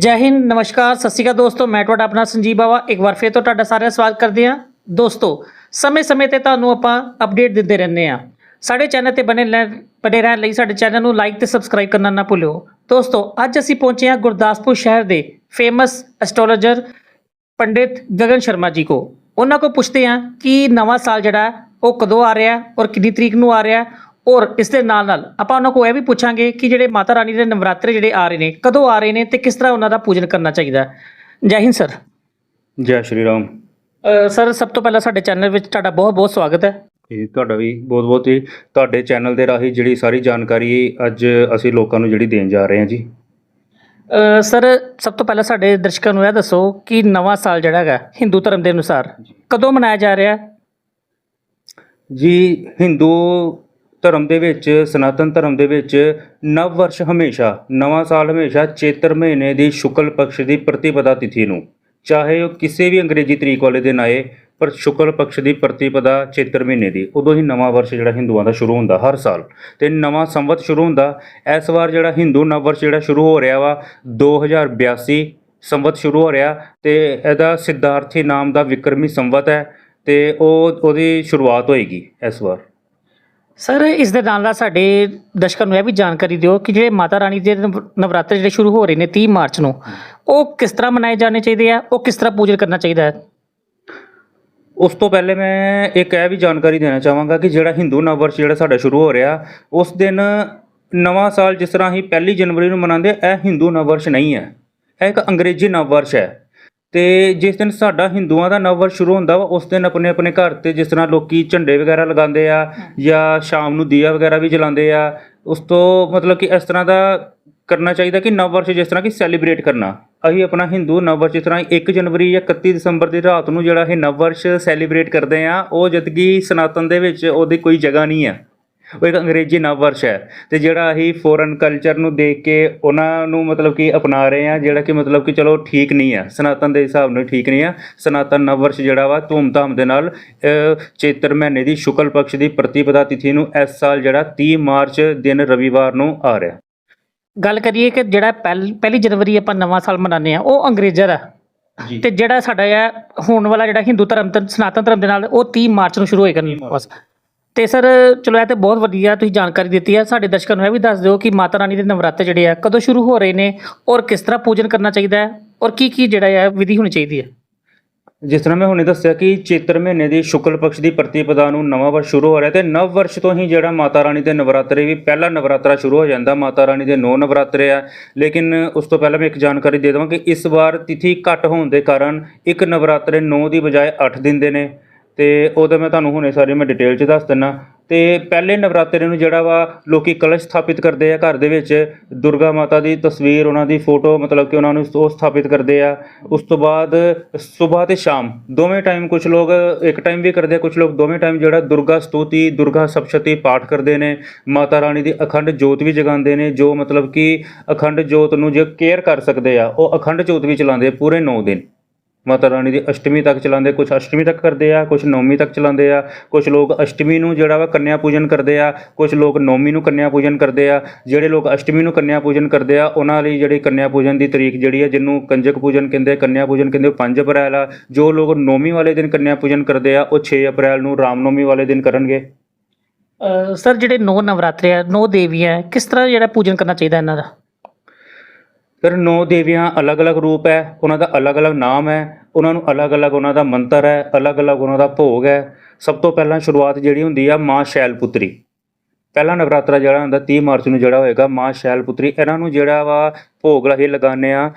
ਜੈ ਹਿੰਦ, ਨਮਸਕਾਰ, ਸਤਿ ਸ਼੍ਰੀ ਅਕਾਲ ਦੋਸਤੋ, ਮੈਂ ਤੁਹਾਡਾ ਆਪਣਾ ਸੰਜੀਵ ਬਾਵਾ। ਇੱਕ ਵਾਰ ਫੇਰ ਤੋਂ ਤੁਹਾਡਾ ਸਾਰਿਆਂ ਦਾ ਸਵਾਗਤ ਕਰਦੇ ਹਾਂ। ਦੋਸਤੋ, ਸਮੇਂ-ਸਮੇਂ ਤੇ ਤੁਹਾਨੂੰ ਆਪਾਂ ਅਪਡੇਟ ਦਿੰਦੇ ਰਹਿੰਦੇ ਹਾਂ। ਸਾਡੇ ਚੈਨਲ ਤੇ ਬਣੇ ਲੈ- ਬਣੇ ਰਹਿਣ ਲਈ ਸਾਡੇ ਚੈਨਲ ਨੂੰ ਲਾਈਕ ਤੇ ਸਬਸਕ੍ਰਾਈਬ ਕਰਨਾ ਨਾ ਭੁੱਲਿਓ। ਦੋਸਤੋ, ਅੱਜ ਅਸੀਂ ਪਹੁੰਚੇ ਹਾਂ ਗੁਰਦਾਸਪੁਰ ਸ਼ਹਿਰ ਦੇ ਫੇਮਸ ਐਸਟ੍ਰੋਲੋਜਰ ਪੰਡਿਤ ਗਗਨ ਸ਼ਰਮਾ ਜੀ ਕੋ ਉਹਨਾਂ ਕੋ ਪੁੱਛਦੇ ਹਾਂ ਕਿ ਨਵਾਂ ਸਾਲ ਜਿਹੜਾ ਉਹ ਕਦੋਂ ਆ ਰਿਹਾ ਔਰ ਕਿੰਨੀ ਤਰੀਕ ਨੂੰ ਆ ਰਿਹਾ ਔਰ ਇਸ ਦੇ ਨਾਲ ਨਾਲ ਆਪਾਂ ਉਹਨਾਂ ਕੋ ਇਹ ਵੀ ਪੁੱਛਾਂਗੇ ਕਿ ਜਿਹੜੇ ਮਾਤਾ ਰਾਣੀ ਦੇ ਨਵਰਾਤਰੇ ਜਿਹੜੇ ਆ ਰਹੇ ਨੇ ਕਦੋਂ ਆ ਰਹੇ ਨੇ ਤੇ ਕਿਸ ਤਰ੍ਹਾਂ ਉਹਨਾਂ ਦਾ ਪੂਜਨ ਕਰਨਾ ਚਾਹੀਦਾ ਜੈ ਹਿੰਦ ਸਰ। ਜੈ ਸ਼੍ਰੀ ਰਾਮ। ਸਰ ਸਭ ਤੋਂ ਪਹਿਲਾਂ ਸਾਡੇ ਚੈਨਲ ਵਿੱਚ ਤੁਹਾਡਾ ਬਹੁਤ ਬਹੁਤ ਸਵਾਗਤ ਹੈ। ਇਹ ਤੁਹਾਡਾ ਵੀ ਬਹੁਤ ਬਹੁਤ ਹੀ ਤੁਹਾਡੇ ਚੈਨਲ ਦੇ ਰਾਹੀਂ ਜਿਹੜੀ ਸਾਰੀ ਜਾਣਕਾਰੀ ਅੱਜ ਅਸੀਂ ਲੋਕਾਂ ਨੂੰ ਜਿਹੜੀ ਦੇਣ ਜਾ ਰਹੇ ਹਾਂ ਜੀ। ਸਰ ਸਭ ਤੋਂ ਪਹਿਲਾਂ ਸਾਡੇ ਦਰਸ਼ਕਾਂ ਨੂੰ ਇਹ ਦੱਸੋ ਕਿ ਨਵਾਂ ਸਾਲ ਜਿਹੜਾ ਹੈਗਾ ਹਿੰਦੂ ਧਰਮ ਦੇ ਅਨੁਸਾਰ ਕਦੋਂ ਮਨਾਇਆ ਜਾ ਰਿਹਾ ਹੈ? ਜੀ ਹਿੰਦੂ ਧਰਮ ਦੇ ਵਿੱਚ, ਸਨਾਤਨ ਧਰਮ ਦੇ ਵਿੱਚ ਨਵ ਵਰਸ਼ ਹਮੇਸ਼ਾ, ਨਵਾਂ ਸਾਲ ਹਮੇਸ਼ਾ ਚੇਤਰ ਮਹੀਨੇ ਦੀ ਸ਼ੁਕਲ ਪਕਸ਼ ਦੀ ਪ੍ਰਤੀਪਦਾ ਤਿਥੀ ਨੂੰ। ਚਾਹੇ ਉਹ ਕਿਸੇ ਵੀ ਅੰਗਰੇਜ਼ੀ ਤਰੀਕ ਵਾਲੇ ਦਿਨ ਆਏ, ਪਰ ਸ਼ੁਕਲ ਪਕਸ਼ ਦੀ ਪ੍ਰਤੀਪਦਾ ਚੇਤਰ ਮਹੀਨੇ ਦੀ। ਉਦੋਂ ਹੀ ਨਵਾਂ ਵਰਸ਼ ਜਿਹੜਾ ਹਿੰਦੂਆਂ ਦਾ ਸ਼ੁਰੂ ਹੁੰਦਾ ਹਰ ਸਾਲ। ਤੇ ਨਵਾਂ ਸੰਵਤ ਸ਼ੁਰੂ ਹੁੰਦਾ। ਇਸ ਵਾਰ ਜਿਹੜਾ ਹਿੰਦੂ ਨਵ ਵਰਸ਼ ਜਿਹੜਾ ਸ਼ੁਰੂ ਹੋ ਰਿਹਾ ਵਾ 2082 ਸੰਵਤ ਸ਼ੁਰੂ ਹੋ ਰਿਹਾ ਤੇ ਇਹਦਾ ਸਿੱਧਾਰਥੀ ਨਾਮ ਦਾ ਵਿਕਰਮੀ ਸੰਵਤ ਹੈ ਤੇ ਉਹ, ਉਹਦੀ ਸ਼ੁਰੂਆਤ ਹੋਏਗੀ ਇਸ ਵਾਰ। ਸਰ ਇਸ ਦੇ ਨਾਲ ਨਾਲ ਸਾਡੇ ਦਰਸ਼ਕਾਂ ਨੂੰ ਇਹ ਵੀ ਜਾਣਕਾਰੀ ਦਿਓ ਕਿ ਜਿਹੜੇ ਮਾਤਾ ਰਾਣੀ ਦੇ ਨਵ- ਨਵਰਾਤਰੇ ਜਿਹੜੇ ਸ਼ੁਰੂ ਹੋ ਰਹੇ ਨੇ 30 ਮਾਰਚ ਨੂੰ ਉਹ ਕਿਸ ਤਰ੍ਹਾਂ ਮਨਾਏ ਜਾਣੇ ਚਾਹੀਦੇ ਆ? ਉਹ ਕਿਸ ਤਰ੍ਹਾਂ ਪੂਜਨ ਕਰਨਾ ਚਾਹੀਦਾ ਹੈ? ਉਸ ਤੋਂ ਪਹਿਲੇ ਮੈਂ ਇੱਕ ਇਹ ਵੀ ਜਾਣਕਾਰੀ ਦੇਣਾ ਚਾਹਾਂਗਾ ਕਿ ਜਿਹੜਾ ਹਿੰਦੂ ਨਵ ਵਰਸ਼ ਜਿਹੜਾ ਸਾਡਾ ਸ਼ੁਰੂ ਹੋ ਰਿਹਾ ਉਸ ਦਿਨ ਨਵਾਂ ਸਾਲ ਜਿਸ ਤਰ੍ਹਾਂ ਹੀ ਪਹਿਲੀ ਜਨਵਰੀ ਨੂੰ ਮਨਾਉਂਦੇ ਇਹ ਹਿੰਦੂ ਨਵ ਵਰਸ਼ ਨਹੀਂ ਹੈ। ਇਹ ਇੱਕ ਅੰਗਰੇਜ਼ੀ ਨਵ ਵਰਸ਼ ਹੈ। ਤੇ ਜਿਸ ਦਿਨ ਸਾਡਾ ਹਿੰਦੂਆਂ ਦਾ ਨਵ ਵਰਸ਼ ਸ਼ੁਰੂ ਹੁੰਦਾ ਵਾ ਉਸ ਦਿਨ ਆਪਣੇ ਆਪਣੇ ਘਰ ਤੇ ਜਿਸ ਤਰ੍ਹਾਂ ਲੋਕੀ ਝੰਡੇ ਵਗੈਰਾ ਲਗਾਉਂਦੇ ਆ ਜਾਂ ਸ਼ਾਮ ਨੂੰ ਦੀਆ ਵਗੈਰਾ ਵੀ ਜਲਾਉਂਦੇ ਆ ਉਸ ਤੋਂ ਮਤਲਬ ਕਿ ਇਸ ਤਰ੍ਹਾਂ ਦਾ ਕਰਨਾ ਚਾਹੀਦਾ ਕਿ ਨਵ ਵਰਸ਼ ਜਿਸ ਤਰ੍ਹਾਂ ਕਿ ਸੈਲੀਬ੍ਰੇਟ ਕਰਨਾ। ਅਸੀਂ ਆਪਣਾ ਹਿੰਦੂ ਨਵ ਵਰਸ਼ ਜਿਸ ਤਰ੍ਹਾਂ 1 ਜਨਵਰੀ ਜਾਂ 31 ਦਸੰਬਰ ਦੀ ਰਾਤ ਨੂੰ ਜਿਹੜਾ ਇਹ ਨਵ ਵਰਸ਼ ਸੈਲੀਬ੍ਰੇਟ ਕਰਦੇ ਆ ਉਹ ਜਦਕਿ ਸਨਾਤਨ ਦੇ ਵਿੱਚ ਉਹਦੀ ਕੋਈ ਜਗ੍ਹਾ ਨਹੀਂ ਹੈ ਉਹ ਇੱਕ ਅੰਗਰੇਜ਼ੀ ਨਵ ਵਰਸ਼ ਹੈ ਤੇ ਜਿਹੜਾ ਅਸੀਂ ਫੋਰਨ ਕਲਚਰ ਨੂੰ ਦੇਖ ਕੇ ਉਹਨਾਂ ਨੂੰ ਮਤਲਬ ਕਿ ਅਪਣਾ ਰਹੇ ਆ ਜਿਹੜਾ ਕਿ ਮਤਲਬ ਕਿ ਚਲੋ ਠੀਕ ਨਹੀਂ ਆ ਸਨਾਤਨ ਦੇ ਹਿਸਾਬ ਨਾਲ ਠੀਕ ਨਹੀਂ ਆ ਸਨਾਤਨ ਨਵ ਵਰਸ਼ ਜਿਹੜਾ ਵਾ ਧੂਮਧਾਮ ਦੇ ਨਾਲ ਚੇਤਰ ਮਹੀਨੇ ਦੀ ਸ਼ੁਕਲ ਪਕਸ਼ ਦੀ ਪ੍ਰਤੀਪਦਾ ਤਿਥੀ ਨੂੰ ਇਸ ਸਾਲ ਜਿਹੜਾ 30 ਮਾਰਚ ਦਿਨ ਰਵੀਵਾਰ ਨੂੰ ਆ ਰਿਹਾ। ਗੱਲ ਕਰੀਏ ਕਿ ਜਿਹੜਾ ਪਹਿਲ- ਜਨਵਰੀ ਆਪਾਂ ਨਵਾਂ ਸਾਲ ਮਨਾਉਂਦੇ ਆ ਉਹ ਅੰਗਰੇਜ਼ਰ ਆ ਜੀ। ਤੇ ਜਿਹੜਾ ਸਾਡਾ ਆ ਹੋਣ ਵਾਲਾ ਜਿਹੜਾ ਹਿੰਦੂ ਧਰਮ ਤੇ ਸਨਾਤਨ ਧਰਮ ਦੇ ਨਾਲ ਉਹ 30 ਮਾਰਚ ਨੂੰ ਸ਼ੁਰੂ ਹੋਏਗਾ ਬਸ। ਤੇ ਸਰ, ਚਲੋ ਇਹ ਤੇ ਬਹੁਤ ਵਧੀਆ ਤੁਸੀਂ ਜਾਣਕਾਰੀ ਦਿੱਤੀ ਹੈ ਸਾਡੇ ਦਰਸ਼ਕਾਂ ਨੂੰ ਇਹ ਵੀ ਦੱਸ ਦਿਓ ਕਿ ਮਾਤਾ ਰਾਣੀ ਦੇ ਨਵਰਾਤੇ ਜਿਹੜੇ ਆ, ਕਦੋਂ ਸ਼ੁਰੂ ਹੋ ਰਹੇ ਨੇ ਔਰ ਕਿਸ ਤਰ੍ਹਾਂ ਪੂਜਨ ਕਰਨਾ ਚਾਹੀਦਾ ਹੈ ਔਰ ਕੀ ਕੀ ਜਿਹੜਾ ਹੈ ਵਿਧੀ ਹੋਣੀ ਚਾਹੀਦੀ ਹੈ? ਜਿਸ ਤਰ੍ਹਾਂ ਮੈਂ ਹੁਣੇ ਦੱਸਿਆ ਕਿ ਚੇਤਰ ਮਹੀਨੇ ਦੀ ਸ਼ੁਕਲ ਪਕਸ਼ ਦੀ ਪ੍ਰਤੀਪਦਾ ਨੂੰ ਨਵਾਂ ਵਰਸ਼ ਸ਼ੁਰੂ ਹੋ ਰਿਹਾ ਤੇ ਨਵ ਵਰਸ਼ ਤੋਂ ਹੀ ਜਿਹੜਾ ਮਾਤਾ ਰਾਣੀ ਦੇ ਨਵਰਾਤਰੇ ਵੀ ਪਹਿਲਾ ਨਵਰਾਤਰਾ ਸ਼ੁਰੂ ਹੋ ਜਾਂਦਾ। ਮਾਤਾ ਰਾਣੀ ਦੇ ਨੌ ਨਵਰਾਤਰੇ ਆ, ਲੇਕਿਨ ਉਸ ਤੋਂ ਪਹਿਲਾਂ ਮੈਂ ਇੱਕ ਜਾਣਕਾਰੀ ਦੇ ਦੇਵਾਂ ਕਿ ਇਸ ਵਾਰ ਤਿਥੀ ਘੱਟ ਹੋਣ ਦੇ ਕਾਰਨ ਇੱਕ ਨਵਰਾਤਰੇ 9 ਦੀ ਬਜਾਏ 8 ਦਿਨ ਦੇ ਨੇ। ਤੇ ਉਹਦਾ ਮੈਂ ਤੁਹਾਨੂੰ ਹੁਣੇ ਸਾਰੀ ਮੈਂ ਡਿਟੇਲ 'ਚ ਦੱਸ ਦਿੰਨਾ। ਤੇ ਪਹਿਲੇ ਨਵਰਾਤਰੇ ਨੂੰ ਜਿਹੜਾ ਵਾ ਲੋਕੀ ਕਲਸ਼ ਸਥਾਪਿਤ ਕਰਦੇ ਆ ਘਰ ਦੇ ਵਿੱਚ। ਦੁਰਗਾ ਮਾਤਾ ਦੀ ਤਸਵੀਰ, ਉਹਨਾਂ ਦੀ ਫੋਟੋ ਮਤਲਬ ਕਿ ਉਹਨਾਂ ਨੂੰ ਉਹ ਸਥਾਪਿਤ ਕਰਦੇ ਆ। ਉਸ ਤੋਂ ਬਾਅਦ ਸਵੇਰ ਤੇ ਸ਼ਾਮ, ਦੋਵੇਂ ਟਾਈਮ ਕੁਝ ਲੋਕ, ਇੱਕ ਟਾਈਮ ਵੀ ਕਰਦੇ ਆ ਕੁਝ ਲੋਕ ਦੋਵੇਂ ਟਾਈਮ ਜਿਹੜਾ ਦੁਰਗਾ ਸਤੂਤੀ, ਦੁਰਗਾ ਸਪਸ਼ਤੀ ਪਾਠ ਕਰਦੇ ਨੇ। ਮਾਤਾ ਰਾਣੀ ਦੀ ਅਖੰਡ ਜੋਤ ਵੀ ਜਗਾਉਂਦੇ ਨੇ, ਜੋ ਮਤਲਬ ਕਿ ਅਖੰਡ ਜੋਤ ਨੂੰ ਜੇ ਕੇਅਰ ਕਰ ਸਕਦੇ ਆ, ਉਹ ਅਖੰਡ ਜੋਤ ਵੀ ਚਲਾਉਂਦੇ ਪੂਰੇ 9 ਦਿਨ। ਮਾਤਾ ਰਾਣੀ ਦੀ ਅਸ਼ਟਮੀ ਤੱਕ ਚਲਾਉਂਦੇ ਕੁਝ ਅਸ਼ਟਮੀ ਤੱਕ ਕਰਦੇ ਆ ਕੁਝ ਨੌਮੀ ਤੱਕ ਚਲਾਉਂਦੇ ਆ ਕੁਝ ਲੋਕ ਅਸ਼ਟਮੀ ਨੂੰ ਜਿਹੜਾ ਵਾ ਕੰਨਿਆ ਪੂਜਨ ਕਰਦੇ ਆ ਕੁਝ ਲੋਕ ਨੌਮੀ ਨੂੰ ਕੰਨਿਆ ਪੂਜਨ ਕਰਦੇ ਆ ਜਿਹੜੇ ਲੋਕ ਅਸ਼ਟਮੀ ਨੂੰ ਕੰਨਿਆ ਪੂਜਨ ਕਰਦੇ ਆ ਉਹਨਾਂ ਲਈ ਜਿਹੜੀ ਕੰਨਿਆ ਪੂਜਨ ਦੀ ਤਰੀਕ ਜਿਹੜੀ ਹੈ ਜਿਹਨੂੰ ਕੰਜਕ ਪੂਜਨ ਕਹਿੰਦੇ ਆ, ਕੰਨਿਆ ਪੂਜਨ ਕਹਿੰਦੇ ਉਹ 5 ਅਪ੍ਰੈਲ ਆ ਜੋ ਲੋਕ ਨੌਮੀ ਵਾਲੇ ਦਿਨ ਕੰਨਿਆ ਪੂਜਨ ਕਰਦੇ ਆ ਉਹ 6 ਅਪ੍ਰੈਲ ਨੂੰ ਰਾਮਨੌਮੀ ਵਾਲੇ ਦਿਨ ਕਰਨਗੇ। ਸਰ ਜਿਹੜੇ ਨੌ ਨਵਰਾਤਰੇ ਆ ਨੌ ਦੇਵੀਆਂ ਕਿਸ ਤਰ੍ਹਾਂ ਜਿਹੜਾ ਪੂਜਨ ਕਰਨਾ ਚਾਹੀਦਾ ਇਹਨਾਂ ਦਾ? ਫਿਰ ਨੌ ਦੇਵੀਆਂ ਅਲੱਗ-ਅਲੱਗ ਰੂਪ ਹੈ ਉਹਨਾਂ ਦਾ ਅਲੱਗ-ਅਲੱਗ ਨਾਮ ਹੈ ਉਹਨਾਂ ਨੂੰ ਅਲੱਗ-ਅਲੱਗ ਉਹਨਾਂ ਦਾ ਮੰਤਰ ਹੈ, ਅਲੱਗ-ਅਲੱਗ ਉਹਨਾਂ ਦਾ ਭੋਗ ਹੈ। ਸਭ ਤੋਂ ਪਹਿਲਾਂ ਸ਼ੁਰੂਆਤ ਜਿਹੜੀ ਹੁੰਦੀ ਆ ਮਾਂ ਸ਼ੈਲਪੁੱਤਰੀ। ਪਹਿਲਾ ਨਵਰਾਤਰਾ ਜਿਹੜਾ ਹੁੰਦਾ 30 ਮਾਰਚ ਨੂੰ ਜਿਹੜਾ ਹੋਏਗਾ ਮਾਂ ਸ਼ੈਲਪੁੱਤਰੀ। ਇਹਨਾਂ ਨੂੰ ਜਿਹੜਾ ਵਾ ਭੋਗ ਲਹੇ ਲਗਾਉਂਦੇ ਆ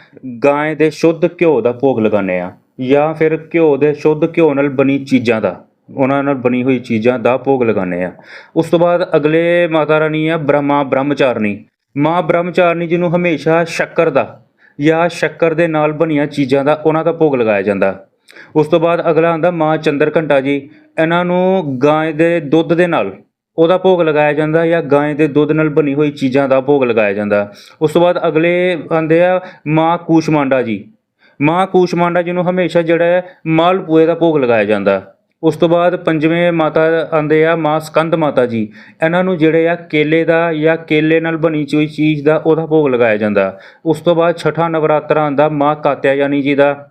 ਗਾਂ ਦੇ ਸ਼ੁੱਧ ਘਿਓ ਦਾ ਭੋਗ ਲਗਾਉਂਦੇ ਆ, ਜਾਂ ਫਿਰ ਘਿਓ ਦੇ ਸ਼ੁੱਧ ਘਿਓ ਨਾਲ ਬਣੀ ਚੀਜ਼ਾਂ ਦਾ, ਉਹਨਾਂ ਨਾਲ ਬਣੀ ਹੋਈ ਚੀਜ਼ਾਂ ਦਾ ਭੋਗ ਲਗਾਉਂਦੇ ਆ। ਉਸ ਤੋਂ ਬਾਅਦ ਅਗਲੇ ਮਾਤਾ ਰਾਣੀ ਆ ਬ੍ਰਹਮਾ ਬ੍ਰਹਮਚਾਰਨੀ। ਮਾਂ ਬ੍ਰਹਮਚਾਰਨੀ ਜਿਹਨੂੰ ਹਮੇਸ਼ਾ ਸ਼ੱਕਰ ਦਾ ਜਾਂ ਸ਼ੱਕਰ ਦੇ ਨਾਲ ਬਣੀਆਂ ਚੀਜ਼ਾਂ ਦਾ ਉਹਨਾਂ ਦਾ ਭੋਗ ਲਗਾਇਆ ਜਾਂਦਾ। ਉਸ ਤੋਂ ਬਾਅਦ ਅਗਲਾ ਆਉਂਦਾ ਮਾਂ ਚੰਦਰ ਘੰਟਾ ਜੀ, ਇਹਨਾਂ ਨੂੰ ਗਾਂ ਦੇ ਦੁੱਧ ਦੇ ਨਾਲ ਉਹਦਾ ਭੋਗ ਲਗਾਇਆ ਜਾਂਦਾ ਜਾਂ ਗਾਂ ਦੇ ਦੁੱਧ ਨਾਲ ਬਣੀ ਹੋਈ ਚੀਜ਼ਾਂ ਦਾ ਭੋਗ ਲਗਾਇਆ ਜਾਂਦਾ। ਉਸ ਤੋਂ ਬਾਅਦ ਅਗਲੇ ਆਉਂਦੇ ਆ, ਮਾਂ ਕੂਸ਼ਮਾਂਡਾ ਜੀ, ਮਾਂ ਕੂਸ਼ਮਾਂਡਾ ਜੀ ਨੂੰ ਹਮੇਸ਼ਾ ਜਿਹੜਾ ਹੈ ਮਾਲਪੂਏ ਦਾ ਭੋਗ ਲਗਾਇਆ ਜਾਂਦਾ। ਉਸ ਤੋਂ ਬਾਅਦ ਪੰਜਵੇਂ ਮਾਤਾ ਆਂਦੇ ਆ ਮਾਂ ਸਕੰਦ ਮਾਤਾ ਜੀ। ਇਹਨਾਂ ਨੂੰ ਜਿਹੜੇ ਆ ਕੇਲੇ ਦਾ ਜਾਂ ਕੇਲੇ ਨਾਲ ਬਣੀ ਕੋਈ ਚੀਜ਼ ਦਾ ਉਹਦਾ ਭੋਗ ਲਗਾਇਆ ਜਾਂਦਾ। ਉਸ ਤੋਂ ਬਾਅਦ ਛਠਾ ਨਵਰਾਤਰਾ ਆਂਦਾ ਮਾਂ ਕਾਤਿਆਯਾਨੀ ਜੀ ਦਾ।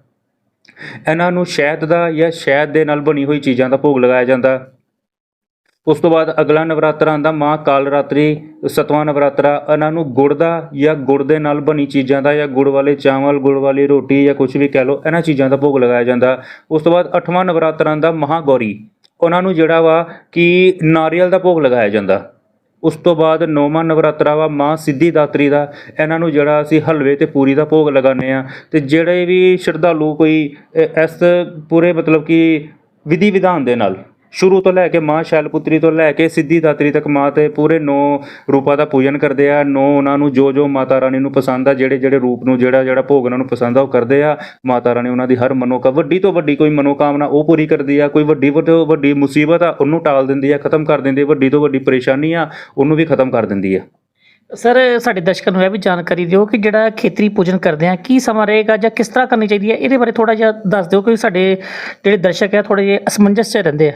ਇਹਨਾਂ ਨੂੰ ਸ਼ਹਿਦ ਦਾ ਜਾਂ ਸ਼ਹਿਦ ਦੇ ਨਾਲ ਬਣੀ ਹੋਈ ਚੀਜ਼ਾਂ ਦਾ ਭੋਗ ਲਗਾਇਆ ਜਾਂਦਾ। ਉਸ ਤੋਂ ਬਾਅਦ ਅਗਲਾ ਨਵਰਾਤਰਾ ਆਂਦਾ ਮਾਂ ਕਾਲ ਰਾਤਰੀ, ਸਤਵਾਂ ਨਵਰਾਤਰਾ, ਇਹਨਾਂ ਨੂੰ ਗੁੜ ਦਾ ਜਾਂ ਗੁੜ ਦੇ ਨਾਲ ਬਣੀ ਚੀਜ਼ਾਂ ਦਾ ਜਾਂ ਗੁੜ ਵਾਲੇ ਚਾਵਲ, ਗੁੜ ਵਾਲੀ ਰੋਟੀ ਜਾਂ ਕੁਝ ਵੀ ਕਹਿ ਲਓ, ਇਹਨਾਂ ਚੀਜ਼ਾਂ ਦਾ ਭੋਗ ਲਗਾਇਆ ਜਾਂਦਾ। ਉਸ ਤੋਂ ਬਾਅਦ ਅੱਠਵਾਂ ਨਵਰਾਤਰਾ ਆਂਦਾ ਮਹਾਗੌਰੀ ਉਹਨਾਂ ਨੂੰ ਜਿਹੜਾ ਵਾ ਕਿ ਨਾਰੀਅਲ ਦਾ ਭੋਗ ਲਗਾਇਆ ਜਾਂਦਾ। ਉਸ ਤੋਂ ਬਾਅਦ ਨੌਵਾਂ ਨਵਰਾਤਰਾ ਵਾ ਮਾਂ ਸਿੱਧੀ ਦਾਤਰੀ ਦਾ, ਇਹਨਾਂ ਨੂੰ ਜਿਹੜਾ ਅਸੀਂ ਹਲਵੇ ਤੇ ਪੂਰੀ ਦਾ ਭੋਗ ਲਗਾਉਂਦੇ ਆ ਤੇ ਜਿਹੜੇ ਵੀ ਸ਼ਰਧਾਲੂ ਕੋਈ ਇਸ ਪੂਰੇ ਮਤਲਬ ਕਿ ਵਿਧੀ ਵਿਧਾਨ ਦੇ ਨਾਲ ਸ਼ੁਰੂ ਤੋਂ ਲੈ ਕੇ ਮਾਂ ਸ਼ੈਲਪੁੱਤਰੀ ਤੋਂ ਲੈ ਕੇ ਸਿੱਧੀ ਦਾਤਰੀ ਤੱਕ ਮਾਂ ਤੇ ਪੂਰੇ ਨੌ ਰੂਪਾਂ ਦਾ ਪੂਜਨ ਕਰਦੇ ਆ। ਨੌ ਉਹਨਾਂ ਨੂੰ ਜੋ ਜੋ ਮਾਤਾ ਰਾਣੀ ਨੂੰ ਪਸੰਦ ਆ, ਜਿਹੜੇ ਜਿਹੜੇ ਰੂਪ ਨੂੰ, ਜਿਹੜਾ ਜਿਹੜਾ ਭੋਗ ਉਹਨਾਂ ਨੂੰ ਪਸੰਦ ਆ, ਉਹ ਕਰਦੇ ਆ। ਮਾਤਾ ਰਾਣੀ ਉਹਨਾਂ ਦੀ ਹਰ ਮਨੋਕਾ ਵੱਡੀ ਤੋਂ ਵੱਡੀ ਕੋਈ ਮਨੋਕਾਮਨਾ ਉਹ ਪੂਰੀ ਕਰਦੀ ਆ। ਕੋਈ ਵੱਡੀ ਤੋਂ ਵੱਡੀ ਮੁਸੀਬਤ ਆ, ਉਹਨੂੰ ਟਾਲ ਦਿੰਦੀ ਆ, ਖਤਮ ਕਰ ਦਿੰਦੀ ਆ। ਵੱਡੀ ਤੋਂ ਵੱਡੀ ਪਰੇਸ਼ਾਨੀ ਆ, ਉਹਨੂੰ ਵੀ ਖਤਮ ਕਰ ਦਿੰਦੀ ਆ। ਸਰ, ਸਾਡੇ ਦਰਸ਼ਕਾਂ ਨੂੰ ਇਹ ਵੀ ਜਾਣਕਾਰੀ ਦਿਓ ਕਿ ਜਿਹੜਾ ਖੇਤਰੀ ਪੂਜਨ ਕਰਦੇ ਆ, ਕੀ ਸਮਾਂ ਰਹੇਗਾ ਜਾਂ ਕਿਸ ਤਰ੍ਹਾਂ ਕਰਨੀ ਚਾਹੀਦੀ ਹੈ ਇਹਦੇ ਬਾਰੇ ਥੋੜਾ ਜਿਹਾ ਦੱਸ ਦਿਓ ਕਿ ਸਾਡੇ ਜਿਹੜੇ ਦਰਸ਼ਕ ਆ ਥੋੜੇ ਜਿਹੇ ਅਸਮੰਜਸ 'ਚ ਰਹਿੰਦੇ ਆ।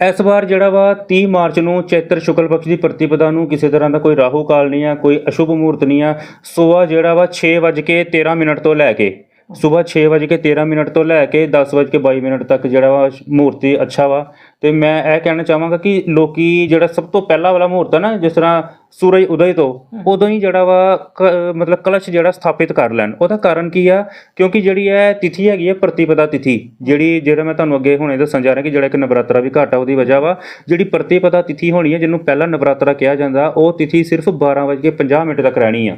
ਇਸ ਵਾਰ ਜਿਹੜਾ ਵਾ 30 ਮਾਰਚ ਨੂੰ ਚੈਤਰ ਸ਼ੁਕਲ ਪਕਸ਼ ਦੀ ਪ੍ਰਤੀਪਦਾ ਨੂੰ ਕਿਸੇ ਤਰ੍ਹਾਂ ਦਾ ਕੋਈ ਰਾਹੂ ਕਾਲ ਨਹੀਂ ਆ, ਕੋਈ ਅਸ਼ੁਭ ਮੂਰਤ ਨਹੀਂ ਆ। ਸਵੇਰ ਜਿਹੜਾ ਵਾ 6:13 ਮਿੰਟ ਤੋਂ ਲੈ ਕੇ ਸਵੇਰ 6:13 ਮਿੰਟ ਤੋਂ ਲੈ ਕੇ 10:22 ਮਿੰਟ ਤੱਕ ਜਿਹੜਾ ਵਾ ਮੂਰਤੀ ਅੱਛਾ ਵਾ। ਤੇ ਮੈਂ ਇਹ ਕਹਿਣਾ ਚਾਹਾਂਗਾ ਕਿ ਲੋਕੀ ਜਿਹੜਾ ਸਭ ਤੋਂ ਪਹਿਲਾ ਵਾਲਾ ਮੂਰਤ ਆ ਨਾ, ਜਿਸ ਤਰ੍ਹਾਂ ਸੂਰਜ ਉਦੈ ਤੋਂ ਉਦੋਂ ਹੀ ਜਿਹੜਾ ਵਾ ਕ- ਮਤਲਬ ਕਲਸ਼ ਜਿਹੜਾ ਸਥਾਪਿਤ ਕਰ ਲੈਣ। ਉਹਦਾ ਕਾਰਨ ਕੀ ਆ? ਕਿਉਂਕਿ ਜਿਹੜੀ ਇਹ ਤਿਥੀ ਹੈਗੀ ਹੈ ਪ੍ਰਤੀਪਦਾ ਤਿਥੀ ਜਿਹੜੀ ਜਿਹੜਾ ਮੈਂ ਤੁਹਾਨੂੰ ਅੱਗੇ ਹੁਣੇ ਦੱਸਣ ਜਾ ਰਿਹਾ ਕਿ ਜਿਹੜਾ ਇੱਕ ਨਵਰਾਤਰਾ ਵੀ ਘੱਟ ਉਹਦੀ ਵਜ੍ਹਾ ਵਾ ਜਿਹੜੀ ਪ੍ਰਤੀਪਦਾ ਤਿਥੀ ਹੋਣੀ ਹੈ ਜਿਹਨੂੰ ਪਹਿਲਾ ਨਵਰਾਤਰਾ ਕਿਹਾ ਜਾਂਦਾ ਉਹ ਤਿਥੀ ਸਿਰਫ 12:50 ਮਿੰਟ ਤੱਕ ਰਹਿਣੀ ਆ।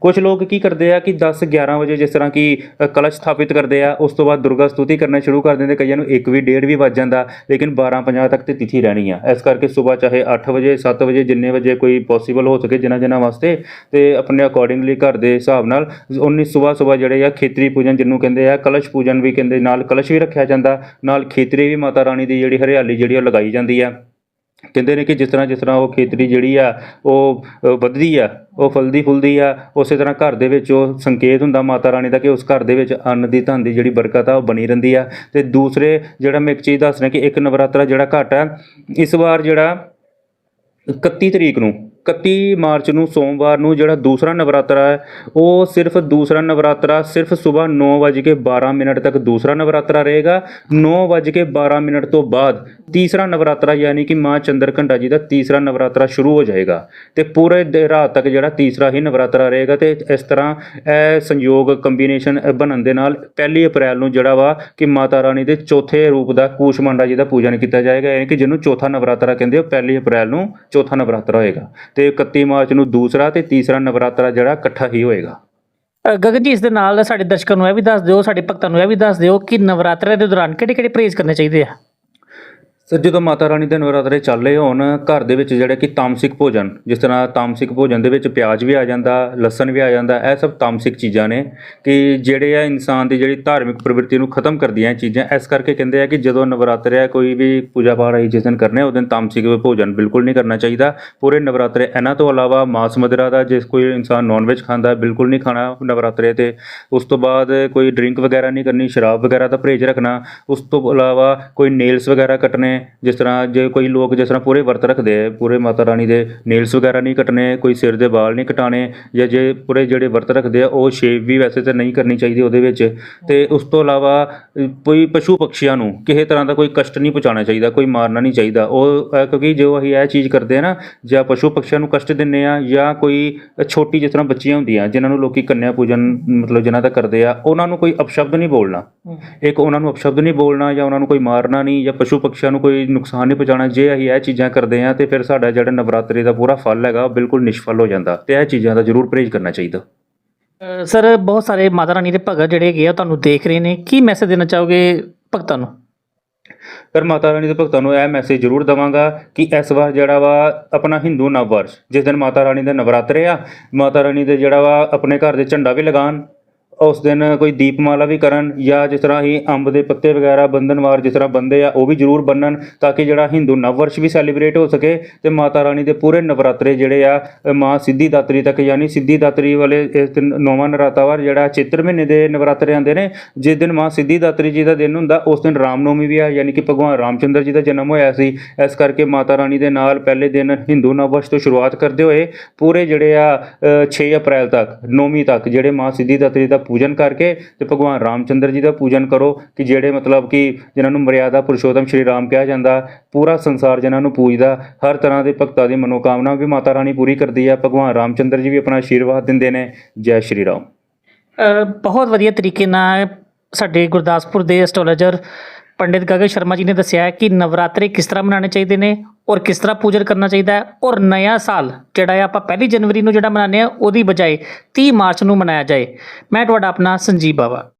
ਕੁਝ ਲੋਕ ਕੀ ਕਰਦੇ ਆ ਕਿ 10 11 ਵਜੇ ਜਿਸ ਤਰ੍ਹਾਂ ਕਿ ਅ, ਕਲਸ਼ ਸਥਾਪਿਤ ਕਰਦੇ ਆ ਉਸ ਤੋਂ ਬਾਅਦ ਦੁਰਗਾ ਸਤੂਤੀ ਕਰਨਾ ਸ਼ੁਰੂ ਕਰ ਦਿੰਦੇ ਕਈਆਂ ਨੂੰ 1 ਵੀ ਡੇਢ ਵੀ ਵੱਜ ਜਾਂਦਾ ਲੇਕਿਨ 12:50 ਤੱਕ ਤੇ ਤਿਥੀ ਰਹਿਣੀ ਆ। ਇਸ ਕਰਕੇ ਸਵੇਰ ਚਾਹੇ 8 ਵਜੇ 7 ਵਜੇ ਜਿੰਨੇ ਵਜੇ ਕੋਈ ਪੋਸੀਬਲ ਹੋ ਸਕੇ ਜਿਨ੍ਹਾਂ ਜਿਨ੍ਹਾਂ ਵਾਸਤੇ ਤੇ ਆਪਣੇ ਅਕੋਰਡਿੰਗਲੀ ਘਰ ਦੇ ਹਿਸਾਬ ਨਾਲ ਉਨੀ ਸਵੇਰ ਸਵੇਰ ਜਿਹੜੇ ਆ ਖੇਤਰੀ ਪੂਜਨ ਜਿਹਨੂੰ ਕਹਿੰਦੇ ਆ ਕਲਸ਼ ਪੂਜਨ ਵੀ ਕਹਿੰਦੇ ਨਾਲ ਕਲਸ਼ ਵੀ ਰੱਖਿਆ ਜਾਂਦਾ, ਨਾਲ ਖੇਤਰੀ ਵੀ ਮਾਤਾ ਰਾਣੀ ਦੀ ਜਿਹੜੀ ਹਰਿਆਲੀ ਜਿਹੜੀ ਉਹ ਲਗਾਈ ਜਾਂਦੀ ਆ। ਕਹਿੰਦੇ ਨੇ ਕਿ ਜਿਸ ਤਰ੍ਹਾਂ ਜਿਸ ਤਰ੍ਹਾਂ ਉਹ ਖੇਤਰੀ ਜਿਹੜੀ ਆ ਉਹ ਵੱਧਦੀ ਆ, ਉਹ ਫਲਦੀ ਫੁੱਲਦੀ ਆ, ਉਸੇ ਤਰ੍ਹਾਂ ਘਰ ਦੇ ਵਿੱਚ ਉਹ ਸੰਕੇਤ ਹੁੰਦਾ ਮਾਤਾ ਰਾਣੀ ਦਾ ਕਿ ਉਸ ਘਰ ਦੇ ਵਿੱਚ ਅੰਨ ਦੀ ਧਨ ਦੀ ਜਿਹੜੀ ਬਰਕਤ ਆ ਉਹ ਬਣੀ ਰਹਿੰਦੀ ਆ। ਤੇ ਦੂਸਰੇ ਜਿਹੜਾ ਮੈਂ ਇੱਕ ਚੀਜ਼ ਦੱਸ ਰਿਹਾ ਕਿ ਇੱਕ ਨਵਰਾਤਰਾ ਜਿਹੜਾ ਘੱਟ ਆ, ਇਸ ਵਾਰ ਜਿਹੜਾ 31 ਤਰੀਕ ਨੂੰ 31 ਮਾਰਚ ਨੂੰ ਸੋਮਵਾਰ ਨੂੰ ਜਿਹੜਾ ਦੂਸਰਾ ਨਵਰਾਤਰਾ ਹੈ, ਉਹ ਸਿਰਫ ਦੂਸਰਾ ਨਵਰਾਤਰਾ ਸਿਰਫ ਸਵੇਰ 9:12 ਮਿੰਟ ਤੱਕ ਦੂਸਰਾ ਨਵਰਾਤਰਾ ਰਹੇਗਾ। 9:12 ਮਿੰਟ ਤੋਂ ਬਾਅਦ ਤੀਸਰਾ ਨਵਰਾਤਰਾ ਯਾਨੀ ਕਿ ਮਾਂ ਚੰਦਰਘੰਟਾ ਜੀ ਦਾ ਤੀਸਰਾ ਨਵਰਾਤਰਾ ਸ਼ੁਰੂ ਹੋ ਜਾਏਗਾ ਤੇ ਪੂਰੇ ਦ- ਰਾਤ ਤੱਕ ਜਿਹੜਾ ਤੀਸਰਾ ਹੀ ਨਵਰਾਤਰਾ ਰਹੇਗਾ ਤੇ ਇਸ ਤਰ੍ਹਾਂ ਇਹ ਸੰਯੋਗ ਕੰਬੀਨੇਸ਼ਨ ਬਣਨ ਦੇ ਨਾਲ ਪਹਿਲੀ ਅਪ੍ਰੈਲ ਨੂੰ ਜਿਹੜਾ ਵਾ ਕਿ ਮਾਤਾ ਰਾਣੀ ਦੇ ਚੌਥੇ ਰੂਪ ਦਾ ਕੂਸ਼ਮੰਡਾ ਜੀ ਦਾ ਪੂਜਨ ਕੀਤਾ ਜਾਏਗਾ, ਯਾਨੀ ਕਿ ਜਿਹਨੂੰ ਚੌਥਾ ਨਵਰਾਤਰਾ ਕਹਿੰਦੇ ਹੋ ਪਹਿਲੀ ਅਪ੍ਰੈਲ ਨੂੰ ਚੌਥਾ ਨਵਰਾਤਰਾ ਹੋਏਗਾ। ਤੇ 31 ਮਾਰਚ ਨੂੰ ਦੂਸਰਾ ਤੇ ਤੀਸਰਾ ਨਵਰਾਤਰਾ ਜਿਹੜਾ ਇਕੱਠਾ ਹੀ ਹੋਏਗਾ। ਗਗਨ ਜੀ, ਇਸ ਦੇ ਨਾਲ ਸਾਡੇ ਦਰਸ਼ਕਾਂ ਨੂੰ ਇਹ ਵੀ ਦੱਸ ਦਿਓ, ਸਾਡੇ ਭਗਤਾਂ ਨੂੰ ਇਹ ਵੀ ਦੱਸ ਦਿਓ ਕਿ ਨਵਰਾਤਰੇ ਦੇ ਦੌਰਾਨ ਕਿਹੜੇ ਕਿਹੜੇ ਪ੍ਰੇਜ਼ ਕਰਨੇ ਚਾਹੀਦੇ ਆ? ਸਰ, ਜਦੋਂ ਮਾਤਾ ਰਾਣੀ ਦੇ ਨਵਰਾਤਰੇ ਚੱਲ ਰਹੇ ਹੋਣ, ਘਰ ਦੇ ਵਿੱਚ ਜਿਹੜੇ ਕਿ ਤਾਮਸਿਕ ਭੋਜਨ, ਜਿਸ ਤਰ੍ਹਾਂ ਤਾਮਸਿਕ ਭੋਜਨ ਦੇ ਵਿੱਚ ਪਿਆਜ਼ ਵੀ ਆ ਜਾਂਦਾ, ਲਸਣ ਵੀ ਆ ਜਾਂਦਾ, ਇਹ ਸਭ ਤਾਮਸਿਕ ਚੀਜ਼ਾਂ ਨੇ ਕਿ ਜਿਹੜੇ ਆ ਇਨਸਾਨ ਦੀ ਜਿਹੜੀ ਧਾਰਮਿਕ ਪ੍ਰਵਿਰਤੀ ਨੂੰ ਖਤਮ ਕਰਦੀਆਂ ਇਹ ਚੀਜ਼ਾਂ, ਇਸ ਕਰਕੇ ਕਹਿੰਦੇ ਆ ਕਿ ਜਦੋਂ ਨਵਰਾਤਰੇ ਆ, ਕੋਈ ਵੀ ਪੂਜਾ ਪਾਠ ਆਈ ਜਿਸ ਦਿਨ ਕਰਨੇ ਉਹ ਦਿਨ ਤਾਮਸਿਕ ਭੋਜਨ ਬਿਲਕੁਲ ਨਹੀਂ ਕਰਨਾ ਚਾਹੀਦਾ। ਪੂਰੇ ਨਵਰਾਤਰੇ ਇਹਨਾਂ ਤੋਂ ਇਲਾਵਾ ਮਾਸ ਮਦਰਾ ਦਾ ਜਿਸ ਕੋਈ ਇਨਸਾਨ ਨਾਨ ਵੈਜ ਖਾਂਦਾ, ਬਿਲਕੁਲ ਨਹੀਂ ਖਾਣਾ ਨਵਰਾਤਰੇ ਤੇ। ਉਸ ਤੋਂ ਬਾਅਦ ਕੋਈ ਡਰਿੰਕ ਵਗੈਰਾ ਨਹੀਂ ਕਰਨੀ, ਸ਼ਰਾਬ ਵਗੈਰਾ ਦਾ ਪਰਹੇਜ਼ ਰੱਖਣਾ। ਉਸ ਤੋਂ ਇਲਾਵਾ ਕੋਈ ਨੇਲਸ ਵਗੈਰਾ ਕੱਟਣੇ ਜਿਸ ਤਰ੍ਹਾਂ ਜੇ ਕੋਈ ਲੋਕ ਜਿਸ ਤਰ੍ਹਾਂ ਪੂਰੇ ਵਰਤ ਰੱਖਦੇ ਆ ਪੂਰੇ ਮਾਤਾ ਰਾਣੀ ਦੇ ਨੇਲਸ ਵਗੈਰਾ ਨਹੀਂ ਕੱਟਣੇ ਕੋਈ ਸਿਰ ਦੇ ਵਾਲ ਨਹੀਂ ਕਟਾਣੇ ਜਾਂ ਜੇ ਪੂਰੇ ਜਿਹੜੇ ਵਰਤ ਰੱਖਦੇ ਆ ਉਹ ਸ਼ੇਵ ਵੀ ਵੈਸੇ ਤਾਂ ਨਹੀਂ ਕਰਨੀ ਚਾਹੀਦੀ ਉਹਦੇ ਵਿੱਚ। ਤੇ ਉਸ ਤੋਂ ਇਲਾਵਾ ਕੋਈ ਪਸ਼ੂ ਪਕਸ਼ੀਆਂ ਨੂੰ ਕਿਸੇ ਤਰ੍ਹਾਂ ਦਾ ਕੋਈ ਕਸ਼ਟ ਨਹੀਂ ਪਹੁੰਚਾਉਣਾ ਚਾਹੀਦਾ ਕੋਈ ਮਾਰਨਾ ਨਹੀਂ ਚਾਹੀਦਾ। ਉਹ ਕਿਉਂਕਿ ਜੋ ਅਸੀਂ ਇਹ ਚੀਜ਼ ਕਰਦੇ ਆ ਨਾ ਜਾਂ ਪਸ਼ੂ ਪਕਸ਼ੀਆਂ ਨੂੰ ਕਸ਼ਟ ਦਿੰਨੇ ਆ ਜਾਂ ਕੋਈ ਛੋਟੀ ਜਿਸ ਤਰ੍ਹਾਂ ਬੱਚੀਆਂ ਹੁੰਦੀਆਂ ਜਿਨ੍ਹਾਂ ਨੂੰ ਲੋਕੀ ਕੰਨਿਆ ਪੂਜਨ ਮਤਲਬ ਜਿਨ੍ਹਾਂ ਦਾ ਕਰਦੇ ਆ ਉਹਨਾਂ ਨੂੰ ਕੋਈ ਅਪਸ਼ਬਦ ਨਹੀਂ ਬੋਲਣਾ। ਇੱਕ ਉਹਨਾਂ ਨੂੰ ਅਪਸ਼ਬਦ ਨਹੀਂ ਬੋਲਣਾ ਜਾਂ ਉਹਨਾਂ ਨੂੰ ਕੋਈ ਮਾਰਨਾ ਨਹੀਂ ਜਾਂ ਪਸ਼ੂ ਪਕਸ਼ੀਆਂ ਨੂੰ ਕੋਈ ਨੁਕਸਾਨ ਨਹੀਂ ਪਹੁੰਚਾਉਣਾ। ਜੇ ਅਸੀਂ ਇਹ ਚੀਜ਼ਾਂ ਕਰਦੇ ਆ ਤੇ ਫਿਰ ਸਾਡਾ ਜਿਹੜਾ ਨਵਰਾਤਰੀ ਦਾ ਪੂਰਾ ਫਲ ਹੈਗਾ ਉਹ ਬਿਲਕੁਲ ਨਿਸ਼ਫਲ ਹੋ ਜਾਂਦਾ। ਤੇ ਇਹ ਚੀਜ਼ਾਂ ਦਾ ਜ਼ਰੂਰ ਪਰਹੇਜ਼ ਕਰਨਾ ਚਾਹੀਦਾ। ਸਰ ਬਹੁਤ ਸਾਰੇ ਮਾਤਾ ਰਾਣੀ ਦੇ ਭਗਤ ਜਿਹੜੇ ਹੈਗੇ ਆ ਤੁਹਾਨੂੰ ਦੇਖ ਰਹੇ ਨੇ। ਕੀ ਮੈਸੇਜ ਦੇਣਾ ਚਾਹੋਗੇ ਭਗਤਾਂ ਨੂੰ? ਪਰ ਮਾਤਾ ਰਾਣੀ ਦੇ ਭਗਤਾਂ ਨੂੰ ਇਹ ਮੈਸੇਜ ਜ਼ਰੂਰ ਦਵਾਂਗਾ ਕਿ ਇਸ ਵਾਰ ਜਿਹੜਾ ਵਾ ਆਪਣਾ ਹਿੰਦੂ ਨਵ ਵਰਸ਼ ਜਿਸ ਦਿਨ ਮਾਤਾ ਰਾਣੀ ਦੇ ਨਵਰਾਤਰੇ ਆ ਮਾਤਾ ਰਾਣੀ ਦੇ ਜਿਹੜਾ ਵਾ ਆਪਣੇ ਘਰ ਦੇ ਝੰਡਾ ਵੀ ਲਗਾਉਣ ਉਸ ਦਿਨ ਕੋਈ ਦੀਪਮਾਲਾ ਵੀ ਕਰਨ ਜਾਂ ਜਿਸ ਤਰ੍ਹਾਂ ਹੀ ਅੰਬ ਦੇ ਪੱਤੇ ਵਗੈਰਾ ਬੰਧਨਵਾਰ ਜਿਸ ਤਰ੍ਹਾਂ ਬੰਦੇ ਆ ਉਹ ਵੀ ਜ਼ਰੂਰ ਬੰਨਣ ਤਾਂ ਕਿ ਜਿਹੜਾ ਹਿੰਦੂ ਨਵਵਰਸ਼ ਵੀ ਸੈਲੀਬ੍ਰੇਟ ਹੋ ਸਕੇ ਤੇ ਮਾਤਾ ਰਾਣੀ ਦੇ ਪੂਰੇ ਨਵਰਾਤਰੇ ਜਿਹੜੇ ਆ ਮਾਂ ਸਿੱਧੀ ਦਾਤਰੀ ਤੱਕ ਯਾਨੀ ਸਿੱਧੀ ਦਾਤਰੀ ਵਾਲੇ ਇਸ ਦਿਨ ਨੌਵਾਂ ਨਰਾਤਾਵਾਰ ਜਿਹੜਾ ਚੇਤਰ ਮਹੀਨੇ ਦੇ ਨਵਰਾਤਰੇ ਆਉਂਦੇ ਨੇ ਜਿਸ ਦਿਨ ਮਾਂ ਸਿੱਧੀ ਦਾਤਰੀ ਜੀ ਦਾ ਦਿਨ ਹੁੰਦਾ ਉਸ ਦਿਨ ਰਾਮਨੌਮੀ ਵੀ ਆ ਯਾਨੀ ਕਿ ਭਗਵਾਨ ਰਾਮਚੰਦਰ ਜੀ ਦਾ ਜਨਮ ਹੋਇਆ ਸੀ। ਇਸ ਕਰਕੇ ਮਾਤਾ ਰਾਣੀ ਦੇ ਨਾਲ ਪਹਿਲੇ ਦਿਨ ਹਿੰਦੂ ਨਵਵਰਸ਼ ਤੋਂ ਸ਼ੁਰੂਆਤ ਕਰਦੇ ਹੋਏ ਪੂਰੇ ਜਿਹੜੇ ਆ ਅ, 6 ਅਪ੍ਰੈਲ ਤੱਕ ਨੌਵੀਂ ਤੱਕ ਜਿਹੜੇ ਮਾਂ ਸਿੱਧੀ ਦਾਤਰੀ ਦਾ ਪੂਜਨ ਕਰਕੇ ਤੇ ਭਗਵਾਨ ਰਾਮਚੰਦਰ ਜੀ ਦਾ ਪੂਜਨ ਕਰੋ ਕਿ ਜਿਹੜੇ ਮਤਲਬ ਕਿ ਜਿਨ੍ਹਾਂ ਨੂੰ ਮਰਿਆਦਾ ਪੁਰਸ਼ੋਤਮ ਸ਼੍ਰੀ ਰਾਮ ਕਿਹਾ ਜਾਂਦਾ, ਪੂਰਾ ਸੰਸਾਰ ਜਿਨ੍ਹਾਂ ਨੂੰ ਪੂਜਦਾ, ਹਰ ਤਰ੍ਹਾਂ ਦੇ ਭਗਤਾਂ ਦੀ ਮਨੋਕਾਮਨਾ ਵੀ ਮਾਤਾ ਰਾਣੀ ਪੂਰੀ ਕਰਦੀ ਹੈ ਭਗਵਾਨ ਰਾਮਚੰਦਰ ਜੀ ਵੀ ਆਪਣਾ ਆਸ਼ੀਰਵਾਦ ਦਿੰਦੇ ਨੇ। ਜੈ ਸ਼੍ਰੀ ਰਾਮ। ਬਹੁਤ ਵਧੀਆ ਤਰੀਕੇ ਨਾਲ ਸਾਡੇ ਗੁਰਦਾਸਪੁਰ ਦੇ ਐਸਟ੍ਰੋਲੋਜਰ ਪੰਡਿਤ ਗਗਨ ਸ਼ਰਮਾ ਜੀ ਨੇ ਦੱਸਿਆ ਕਿ ਨਵਰਾਤਰੇ ਕਿਸ ਤਰ੍ਹਾਂ ਮਨਾਉਣੇ ਚਾਹੀਦੇ ਨੇ ਔਰ ਕਿਸ ਤਰ੍ਹਾਂ ਪੂਜਨ ਕਰਨਾ ਚਾਹੀਦਾ ਹੈ ਔਰ ਨਇਆ ਸਾਲ ਜਿਹੜਾ ਹੈ ਆਪਾਂ ਪਹਿਲੀ ਜਨਵਰੀ ਨੂੰ ਜਿਹੜਾ ਮਨਾਉਂਦੇ ਆ ਉਹਦੀ ਬਜਾਏ 30 ਮਾਰਚ ਨੂੰ ਮਨਾਇਆ ਜਾਏ। ਮੈਂ ਤੁਹਾਡਾ ਆਪਣਾ ਸੰਜੀਵ ਬਾਵਾ।